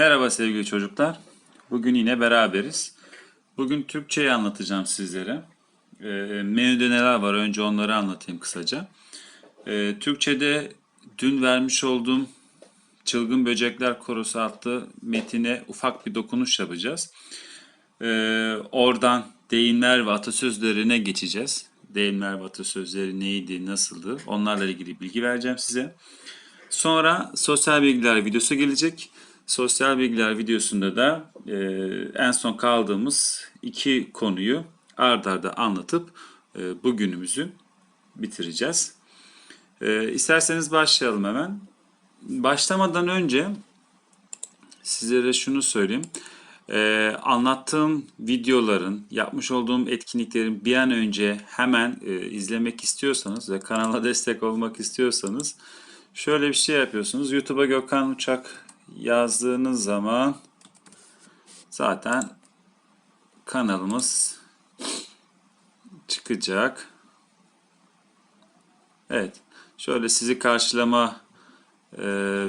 Merhaba sevgili çocuklar. Bugün yine beraberiz. Bugün Türkçeyi anlatacağım sizlere. Ee, menüde neler var önce onları anlatayım kısaca. Ee, Türkçe'de dün vermiş olduğum Çılgın Böcekler Korosu adlı metine ufak bir dokunuş yapacağız. Ee, oradan deyimler ve atasözlerine geçeceğiz. Deyimler ve atasözleri neydi, nasıldı onlarla ilgili bilgi vereceğim size. Sonra sosyal bilgiler videosu gelecek. Sosyal bilgiler videosunda da e, en son kaldığımız iki konuyu ard arda anlatıp e, bugünümüzü bitireceğiz. E, isterseniz başlayalım hemen. Başlamadan önce sizlere şunu söyleyeyim. E, anlattığım videoların, yapmış olduğum etkinliklerin bir an önce hemen e, izlemek istiyorsanız ve kanala destek olmak istiyorsanız Şöyle bir şey yapıyorsunuz. YouTube'a Gökhan Uçak yazdığınız zaman zaten kanalımız çıkacak. Evet. Şöyle sizi karşılama e,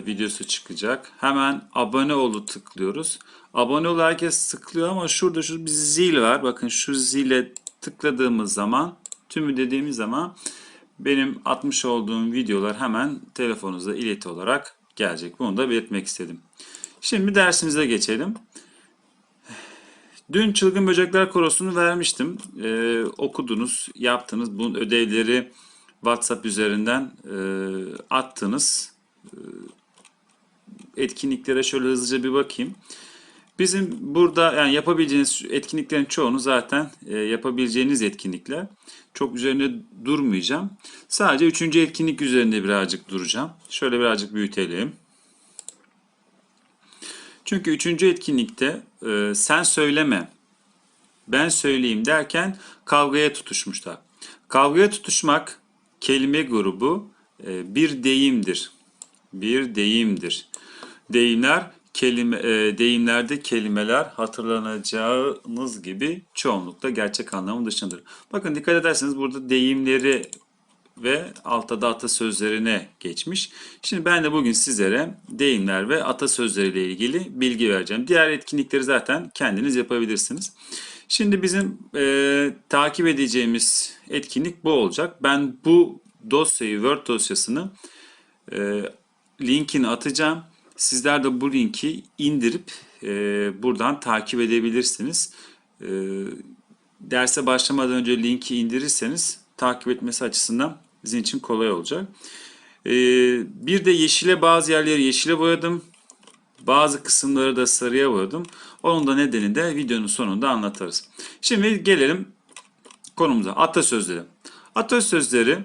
videosu çıkacak. Hemen abone olu tıklıyoruz. Abone ol herkes tıklıyor ama şurada şu bir zil var. Bakın şu zile tıkladığımız zaman tümü dediğimiz zaman benim atmış olduğum videolar hemen telefonunuza ileti olarak gelecek. Bunu da belirtmek istedim. Şimdi dersimize geçelim. Dün Çılgın Böcekler Korosu'nu vermiştim. Ee, okudunuz, yaptınız. Bunun ödevleri WhatsApp üzerinden e, attınız. Ee, etkinliklere şöyle hızlıca bir bakayım. Bizim burada yani yapabileceğiniz etkinliklerin çoğunu zaten e, yapabileceğiniz etkinlikler. Çok üzerine durmayacağım. Sadece üçüncü etkinlik üzerinde birazcık duracağım. Şöyle birazcık büyütelim. Çünkü üçüncü etkinlikte e, sen söyleme, ben söyleyeyim derken kavgaya tutuşmuşlar. Kavgaya tutuşmak kelime grubu e, bir deyimdir. Bir deyimdir. Deyimler kelime e, deyimlerde kelimeler hatırlanacağınız gibi çoğunlukla gerçek anlamı dışındadır. Bakın dikkat ederseniz burada deyimleri ve altta da atasözlerine geçmiş. Şimdi ben de bugün sizlere deyimler ve atasözleriyle ilgili bilgi vereceğim. Diğer etkinlikleri zaten kendiniz yapabilirsiniz. Şimdi bizim e, takip edeceğimiz etkinlik bu olacak. Ben bu dosyayı, Word dosyasını e, linkini atacağım. Sizler de bu linki indirip e, buradan takip edebilirsiniz. E, derse başlamadan önce linki indirirseniz takip etmesi açısından sizin için kolay olacak. E, bir de yeşile bazı yerleri yeşile boyadım. Bazı kısımları da sarıya boyadım. Onun da nedeni de videonun sonunda anlatırız. Şimdi gelelim konumuza. Atasözleri. Atasözleri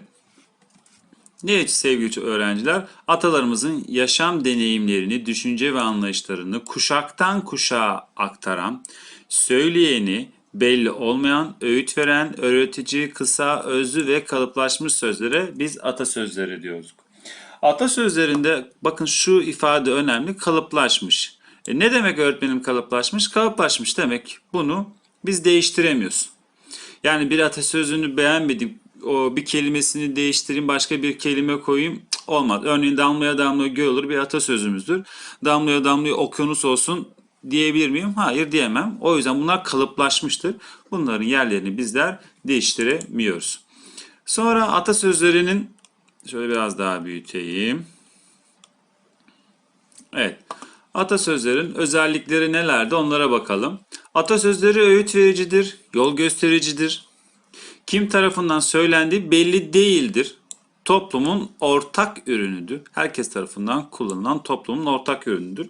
ne için sevgili öğrenciler? Atalarımızın yaşam deneyimlerini, düşünce ve anlayışlarını kuşaktan kuşağa aktaran, söyleyeni, belli olmayan, öğüt veren, öğretici, kısa, özlü ve kalıplaşmış sözlere biz atasözleri diyoruz. Atasözlerinde bakın şu ifade önemli, kalıplaşmış. E ne demek öğretmenim kalıplaşmış? Kalıplaşmış demek bunu biz değiştiremiyoruz. Yani bir atasözünü beğenmedim, o bir kelimesini değiştireyim başka bir kelime koyayım olmaz. Örneğin damlaya damlaya göl olur bir atasözümüzdür. Damlaya damlaya okyanus olsun diyebilir miyim? Hayır diyemem. O yüzden bunlar kalıplaşmıştır. Bunların yerlerini bizler değiştiremiyoruz. Sonra atasözlerinin şöyle biraz daha büyüteyim. Evet. Atasözlerin özellikleri nelerdi onlara bakalım. Atasözleri öğüt vericidir, yol göstericidir, kim tarafından söylendiği belli değildir. Toplumun ortak ürünüdür. Herkes tarafından kullanılan toplumun ortak ürünüdür.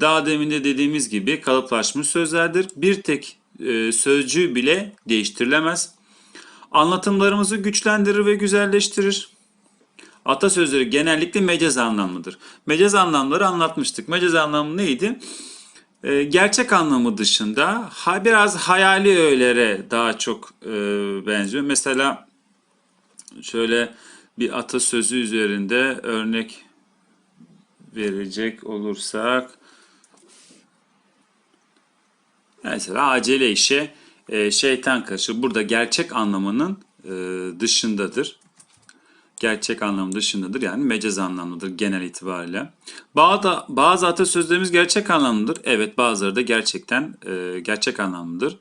Daha demin de dediğimiz gibi kalıplaşmış sözlerdir. Bir tek e, sözcüğü bile değiştirilemez. Anlatımlarımızı güçlendirir ve güzelleştirir. Atasözleri genellikle mecaz anlamlıdır. Mecaz anlamları anlatmıştık. Mecaz anlamı neydi? E, gerçek anlamı dışında ha, biraz hayali öğelere daha çok e, benziyor. Mesela şöyle bir atasözü üzerinde örnek verecek olursak mesela acele işe şeytan karşı burada gerçek anlamının e, dışındadır. Gerçek anlamı dışındadır. Yani mecaz anlamlıdır genel itibariyle. Bazı, bazı atasözlerimiz gerçek anlamlıdır. Evet bazıları da gerçekten e, gerçek anlamlıdır.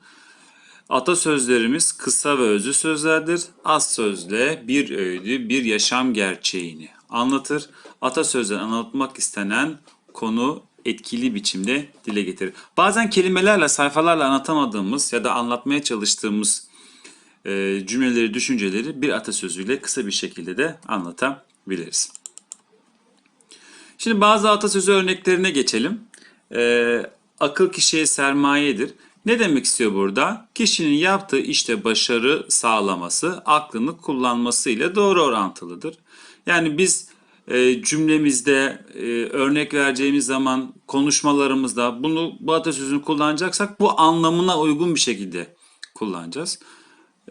Atasözlerimiz kısa ve özlü sözlerdir. Az sözle bir öğüdü, bir yaşam gerçeğini anlatır. Atasözleri anlatmak istenen konu etkili biçimde dile getirir. Bazen kelimelerle, sayfalarla anlatamadığımız ya da anlatmaya çalıştığımız e, cümleleri, düşünceleri bir atasözüyle kısa bir şekilde de anlatabiliriz. Şimdi bazı atasözü örneklerine geçelim. E, akıl kişiye sermayedir. Ne demek istiyor burada? Kişinin yaptığı işte başarı sağlaması, aklını kullanmasıyla doğru orantılıdır. Yani biz e, cümlemizde e, örnek vereceğimiz zaman konuşmalarımızda bunu bu atasözünü kullanacaksak bu anlamına uygun bir şekilde kullanacağız.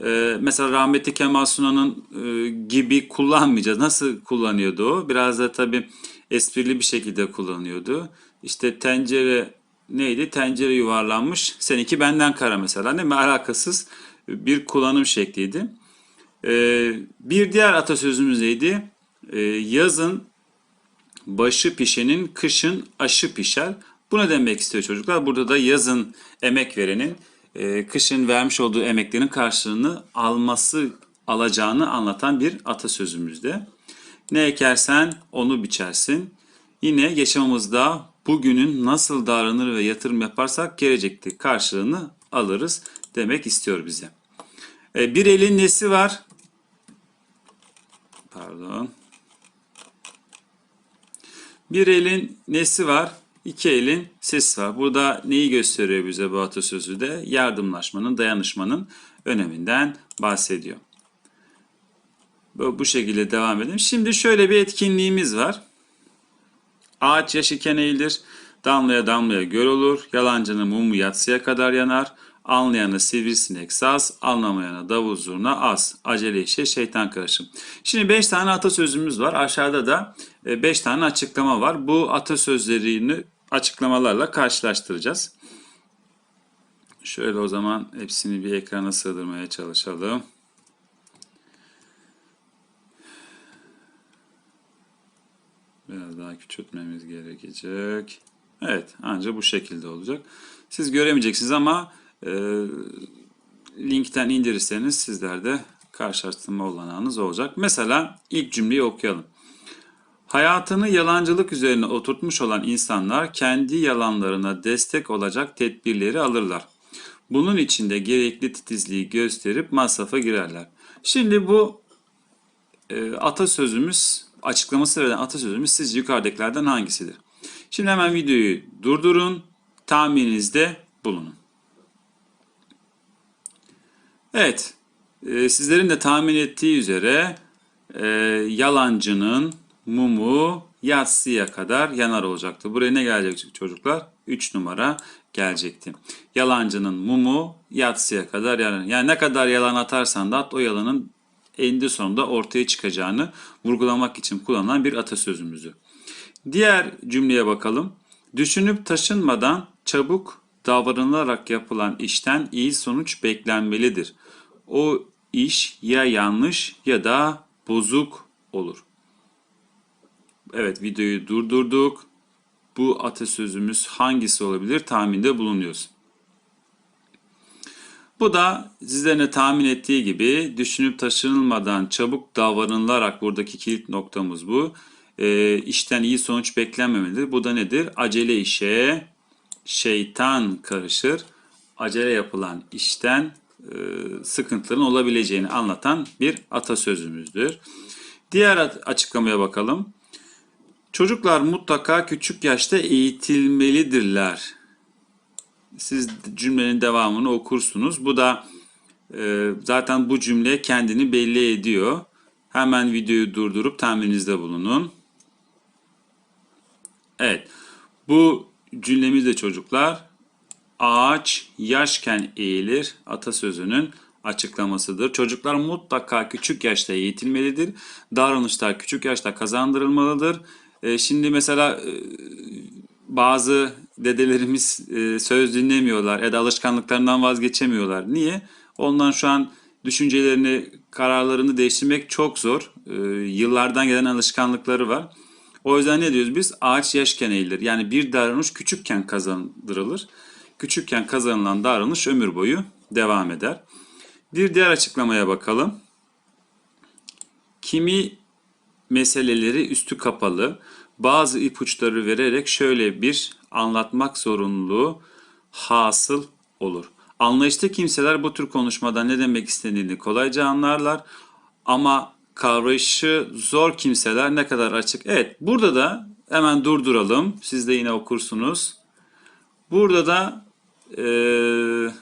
E, mesela rahmetli Kemal Sunal'ın e, gibi kullanmayacağız. Nasıl kullanıyordu o? Biraz da tabii esprili bir şekilde kullanıyordu. İşte tencere neydi? Tencere yuvarlanmış. Seninki benden kara mesela. Değil mi? Alakasız bir kullanım şekliydi. E, bir diğer atasözümüz neydi? E, yazın başı pişenin kışın aşı pişer. Bu ne demek istiyor çocuklar? Burada da yazın emek verenin e, kışın vermiş olduğu emeklerin karşılığını alması alacağını anlatan bir atasözümüzde. Ne ekersen onu biçersin. Yine yaşamımızda bugünün nasıl davranır ve yatırım yaparsak gelecekte karşılığını alırız demek istiyor bize. E, bir elin nesi var? Pardon. Bir elin nesi var? İki elin sesi var. Burada neyi gösteriyor bize bu atasözü de? Yardımlaşmanın, dayanışmanın öneminden bahsediyor. Bu, şekilde devam edelim. Şimdi şöyle bir etkinliğimiz var. Ağaç yaş iken eğilir, damlaya damlaya göl olur, yalancının mumu yatsıya kadar yanar, anlayana sivrisinek saz, anlamayana davul zurna az, acele işe şeytan karışım. Şimdi 5 tane atasözümüz var. Aşağıda da 5 tane açıklama var. Bu atasözlerini açıklamalarla karşılaştıracağız. Şöyle o zaman hepsini bir ekrana sığdırmaya çalışalım. Biraz daha küçültmemiz gerekecek. Evet, ancak bu şekilde olacak. Siz göremeyeceksiniz ama e, linkten indirirseniz sizler de karşılaştırma olanağınız olacak. Mesela ilk cümleyi okuyalım. Hayatını yalancılık üzerine oturtmuş olan insanlar kendi yalanlarına destek olacak tedbirleri alırlar. Bunun için de gerekli titizliği gösterip masrafa girerler. Şimdi bu e, atasözümüz, açıklaması verilen atasözümüz sizce yukarıdakilerden hangisidir? Şimdi hemen videoyu durdurun, tahmininizde bulunun. Evet, e, sizlerin de tahmin ettiği üzere e, yalancının mumu yatsıya kadar yanar olacaktı. Buraya ne gelecek çocuklar? 3 numara gelecekti. Yalancının mumu yatsıya kadar yanar. Yani ne kadar yalan atarsan da at o yalanın eninde sonunda ortaya çıkacağını vurgulamak için kullanılan bir atasözümüzü. Diğer cümleye bakalım. Düşünüp taşınmadan çabuk davranılarak yapılan işten iyi sonuç beklenmelidir. O iş ya yanlış ya da bozuk olur. Evet videoyu durdurduk. Bu atasözümüz hangisi olabilir tahminde bulunuyoruz. Bu da sizlerin de tahmin ettiği gibi düşünüp taşınılmadan çabuk davranılarak buradaki kilit noktamız bu. E, işten iyi sonuç beklenmemelidir. Bu da nedir? Acele işe şeytan karışır. Acele yapılan işten e, sıkıntıların olabileceğini anlatan bir atasözümüzdür. Diğer açıklamaya bakalım. Çocuklar mutlaka küçük yaşta eğitilmelidirler. Siz cümlenin devamını okursunuz. Bu da e, zaten bu cümle kendini belli ediyor. Hemen videoyu durdurup tahmininizde bulunun. Evet. Bu cümlemizde çocuklar ağaç yaşken eğilir atasözünün açıklamasıdır. Çocuklar mutlaka küçük yaşta eğitilmelidir. Davranışlar küçük yaşta kazandırılmalıdır. E, şimdi mesela e, bazı dedelerimiz e, söz dinlemiyorlar ya da alışkanlıklarından vazgeçemiyorlar. Niye? Ondan şu an düşüncelerini kararlarını değiştirmek çok zor. Ee, yıllardan gelen alışkanlıkları var. O yüzden ne diyoruz biz? Ağaç yaşken eğilir. Yani bir davranış küçükken kazandırılır. Küçükken kazanılan davranış ömür boyu devam eder. Bir diğer açıklamaya bakalım. Kimi meseleleri üstü kapalı, bazı ipuçları vererek şöyle bir anlatmak zorunluluğu hasıl olur. Anlayışlı kimseler bu tür konuşmadan ne demek istediğini kolayca anlarlar ama kavrayışı zor kimseler ne kadar açık. Evet burada da hemen durduralım. Siz de yine okursunuz. Burada da eee,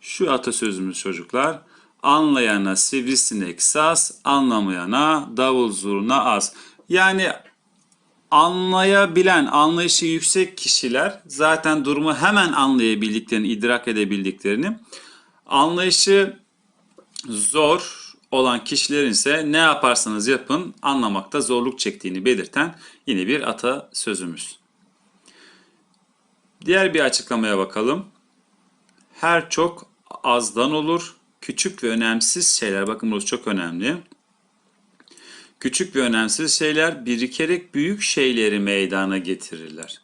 şu atasözümüz çocuklar. Anlayana sivrisinek saz, anlamayana davul zurna az. Yani anlayabilen, anlayışı yüksek kişiler zaten durumu hemen anlayabildiklerini, idrak edebildiklerini, anlayışı zor olan kişilerin ise ne yaparsanız yapın anlamakta zorluk çektiğini belirten yine bir atasözümüz. Diğer bir açıklamaya bakalım. Her çok azdan olur. Küçük ve önemsiz şeyler, bakın burası çok önemli. Küçük ve önemsiz şeyler birikerek büyük şeyleri meydana getirirler.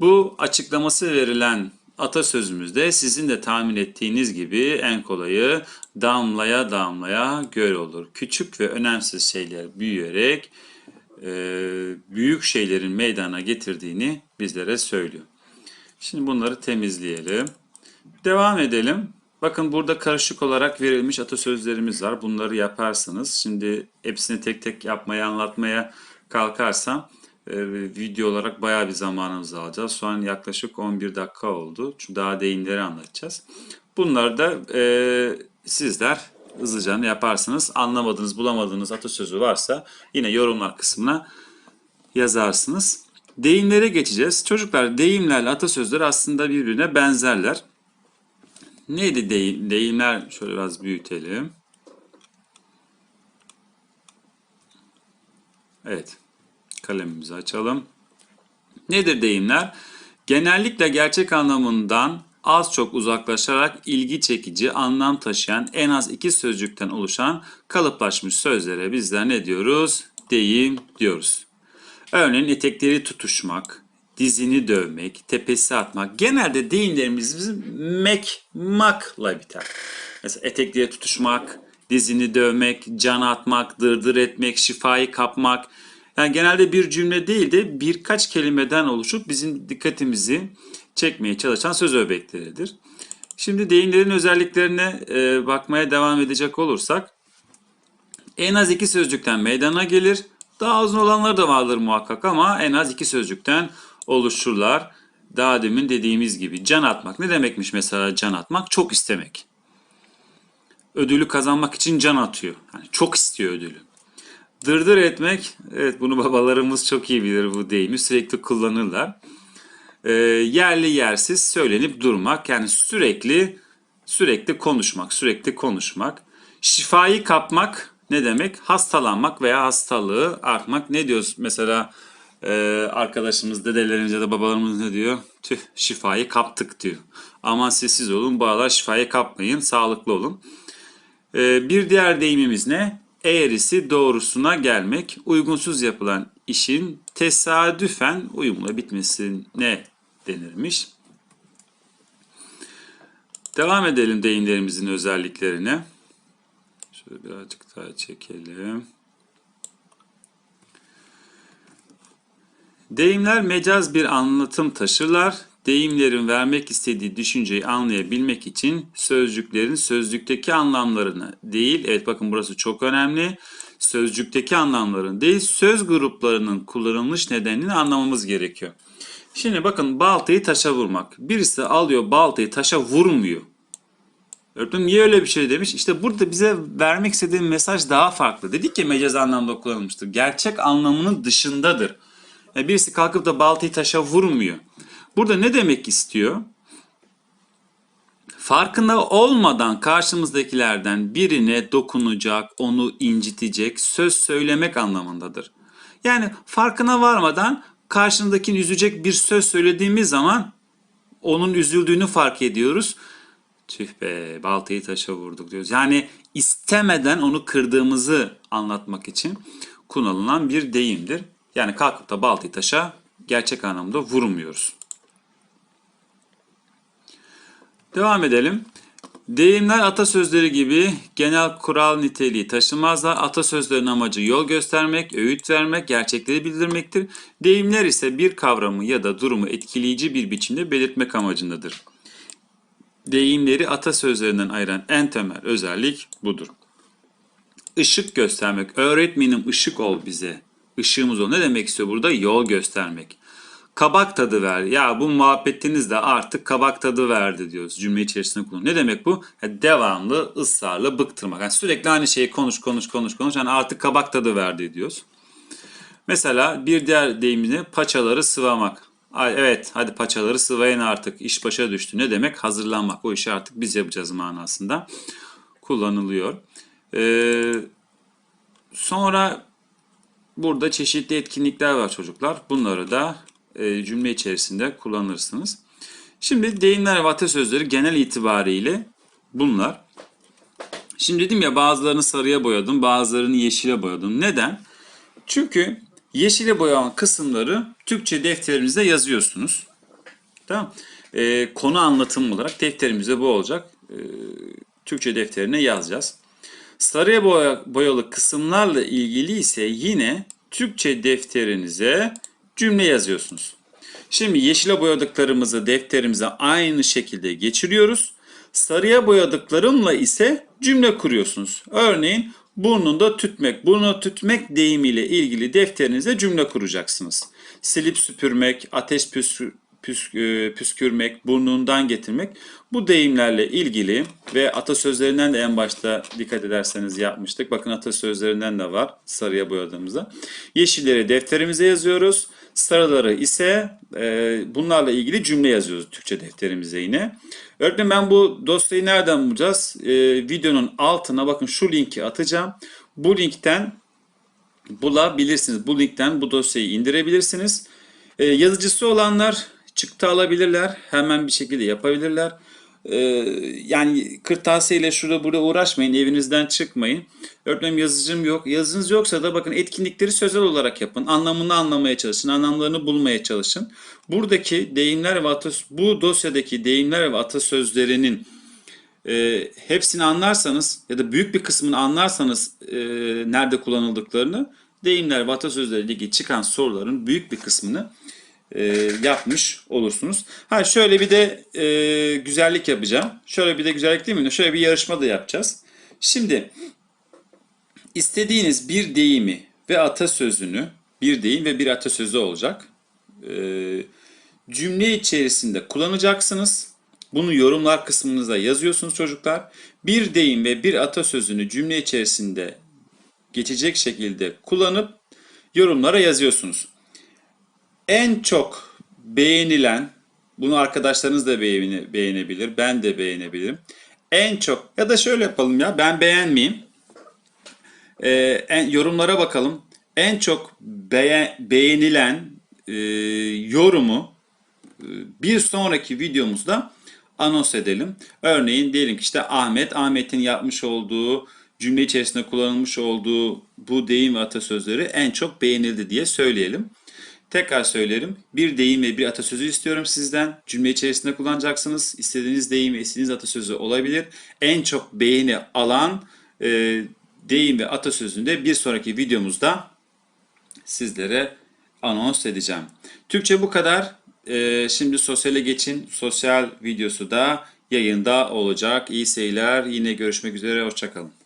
Bu açıklaması verilen atasözümüzde sizin de tahmin ettiğiniz gibi en kolayı damlaya damlaya göl olur. Küçük ve önemsiz şeyler büyüyerek e, büyük şeylerin meydana getirdiğini bizlere söylüyor. Şimdi bunları temizleyelim. Devam edelim. Bakın burada karışık olarak verilmiş atasözlerimiz var. Bunları yaparsınız. Şimdi hepsini tek tek yapmaya, anlatmaya kalkarsam e, video olarak bayağı bir zamanımızı alacağız. Şu an yaklaşık 11 dakika oldu. Çünkü daha deyimleri anlatacağız. Bunları da e, sizler hızlıca yaparsınız. Anlamadığınız, bulamadığınız atasözü varsa yine yorumlar kısmına yazarsınız. Deyimlere geçeceğiz. Çocuklar deyimlerle atasözler aslında birbirine benzerler. Neydi deyim, deyimler? Şöyle biraz büyütelim. Evet. Kalemimizi açalım. Nedir deyimler? Genellikle gerçek anlamından az çok uzaklaşarak ilgi çekici anlam taşıyan en az iki sözcükten oluşan kalıplaşmış sözlere bizler ne diyoruz? Deyim diyoruz. Örneğin etekleri tutuşmak, dizini dövmek, tepesi atmak. Genelde deyimlerimiz bizim mek, makla biter. Mesela etekleri tutuşmak, dizini dövmek, can atmak, dırdır etmek, şifayı kapmak. Yani genelde bir cümle değil de birkaç kelimeden oluşup bizim dikkatimizi çekmeye çalışan söz öbekleridir. Şimdi deyimlerin özelliklerine e, bakmaya devam edecek olursak en az iki sözcükten meydana gelir. Daha uzun olanları da vardır muhakkak ama en az iki sözcükten oluşurlar. Daha demin dediğimiz gibi can atmak. Ne demekmiş mesela can atmak? Çok istemek. Ödülü kazanmak için can atıyor. Yani çok istiyor ödülü. Dırdır etmek, evet bunu babalarımız çok iyi bilir bu deyimi. Sürekli kullanırlar. Ee, yerli yersiz söylenip durmak. Yani sürekli sürekli konuşmak, sürekli konuşmak. Şifayı kapmak ne demek? Hastalanmak veya hastalığı artmak. Ne diyoruz mesela e, arkadaşımız, dedelerimiz ya da babalarımız ne diyor? Tüh şifayı kaptık diyor. Aman sessiz olun, bu aralar şifayı kapmayın, sağlıklı olun. E, bir diğer deyimimiz ne? Eğrisi doğrusuna gelmek, uygunsuz yapılan işin tesadüfen uyumla bitmesine denirmiş. Devam edelim deyimlerimizin özelliklerine. Şöyle birazcık daha çekelim. Deyimler mecaz bir anlatım taşırlar. Deyimlerin vermek istediği düşünceyi anlayabilmek için sözcüklerin sözcükteki anlamlarını değil, evet bakın burası çok önemli, sözcükteki anlamların değil, söz gruplarının kullanılmış nedenini anlamamız gerekiyor. Şimdi bakın baltayı taşa vurmak. Birisi alıyor baltayı taşa vurmuyor. Öğretmenim niye öyle bir şey demiş? İşte burada bize vermek istediğim mesaj daha farklı. Dedik ki mecaz anlamda kullanılmıştır. Gerçek anlamının dışındadır. Yani birisi kalkıp da baltayı taşa vurmuyor. Burada ne demek istiyor? Farkında olmadan karşımızdakilerden birine dokunacak, onu incitecek, söz söylemek anlamındadır. Yani farkına varmadan karşındakini üzecek bir söz söylediğimiz zaman onun üzüldüğünü fark ediyoruz. Tüh be baltayı taşa vurduk diyoruz. Yani istemeden onu kırdığımızı anlatmak için kullanılan bir deyimdir. Yani kalkıp da baltayı taşa gerçek anlamda vurmuyoruz. Devam edelim. Deyimler atasözleri gibi genel kural niteliği taşımazlar. Atasözlerin amacı yol göstermek, öğüt vermek, gerçekleri bildirmektir. Deyimler ise bir kavramı ya da durumu etkileyici bir biçimde belirtmek amacındadır. Deyimleri atasözlerinden ayıran en temel özellik budur. Işık göstermek. Öğretmenim ışık ol bize. Işığımız ol. Ne demek istiyor burada? Yol göstermek. Kabak tadı ver. Ya bu muhabbetiniz de artık kabak tadı verdi diyoruz cümle içerisinde kullan. Ne demek bu? Ya devamlı, ısrarla bıktırmak. Yani sürekli aynı şeyi konuş, konuş, konuş, konuş. Yani artık kabak tadı verdi diyoruz. Mesela bir diğer deyimini paçaları sıvamak. Ay, evet hadi paçaları sıvayın artık. İş başa düştü. Ne demek? Hazırlanmak. O işi artık biz yapacağız manasında kullanılıyor. Ee, sonra burada çeşitli etkinlikler var çocuklar. Bunları da e, cümle içerisinde kullanırsınız. Şimdi deyimler ve atasözleri genel itibariyle bunlar. Şimdi dedim ya bazılarını sarıya boyadım, bazılarını yeşile boyadım. Neden? Çünkü yeşile boyanan kısımları Türkçe defterinizde yazıyorsunuz. Tamam. Ee, konu anlatım olarak defterimizde bu olacak. Ee, Türkçe defterine yazacağız. Sarıya boya, boyalı kısımlarla ilgili ise yine Türkçe defterinize cümle yazıyorsunuz. Şimdi yeşile boyadıklarımızı defterimize aynı şekilde geçiriyoruz. Sarıya boyadıklarımla ise cümle kuruyorsunuz. Örneğin burnunda tütmek, burnu tütmek deyimiyle ilgili defterinize cümle kuracaksınız. Silip süpürmek, ateş püskür, püsk, e, püskürmek, burnundan getirmek bu deyimlerle ilgili ve atasözlerinden de en başta dikkat ederseniz yapmıştık. Bakın atasözlerinden de var sarıya boyadığımızda. Yeşilleri defterimize yazıyoruz. Sarıları ise e, bunlarla ilgili cümle yazıyoruz Türkçe defterimize yine. Öğretmenim ben bu dosyayı nereden bulacağız? E, videonun altına bakın şu linki atacağım. Bu linkten bulabilirsiniz. Bu linkten bu dosyayı indirebilirsiniz. E, yazıcısı olanlar çıktı alabilirler. Hemen bir şekilde yapabilirler. E, yani kırtasiyeyle şurada burada uğraşmayın. Evinizden çıkmayın. Öğretmenim yazıcım yok. Yazınız yoksa da bakın etkinlikleri sözel olarak yapın. Anlamını anlamaya çalışın. Anlamlarını bulmaya çalışın. Buradaki deyimler ve atas bu dosyadaki deyimler ve atasözlerinin e, hepsini anlarsanız ya da büyük bir kısmını anlarsanız e, nerede kullanıldıklarını deyimler ve atasözleriyle ilgili çıkan soruların büyük bir kısmını e, yapmış olursunuz. Ha şöyle bir de e, güzellik yapacağım. Şöyle bir de güzellik değil mi? Şöyle bir yarışma da yapacağız. Şimdi istediğiniz bir deyimi ve atasözünü bir deyim ve bir atasözü olacak. E, cümle içerisinde kullanacaksınız. Bunu yorumlar kısmınıza yazıyorsunuz çocuklar. Bir deyim ve bir atasözünü cümle içerisinde geçecek şekilde kullanıp yorumlara yazıyorsunuz. En çok beğenilen, bunu arkadaşlarınız da beğene, beğenebilir, ben de beğenebilirim. En çok ya da şöyle yapalım ya ben beğenmeyeyim. Ee, en, yorumlara bakalım. En çok beğen, beğenilen e, yorumu e, bir sonraki videomuzda anons edelim. Örneğin diyelim ki işte Ahmet, Ahmet'in yapmış olduğu cümle içerisinde kullanılmış olduğu bu deyim ve atasözleri en çok beğenildi diye söyleyelim. Tekrar söylerim. Bir deyim ve bir atasözü istiyorum sizden. Cümle içerisinde kullanacaksınız. İstediğiniz deyim ve istediğiniz atasözü olabilir. En çok beğeni alan e, deyim ve atasözünü de bir sonraki videomuzda sizlere anons edeceğim. Türkçe bu kadar. E, şimdi sosyale geçin. Sosyal videosu da yayında olacak. İyi seyirler. Yine görüşmek üzere. Hoşçakalın.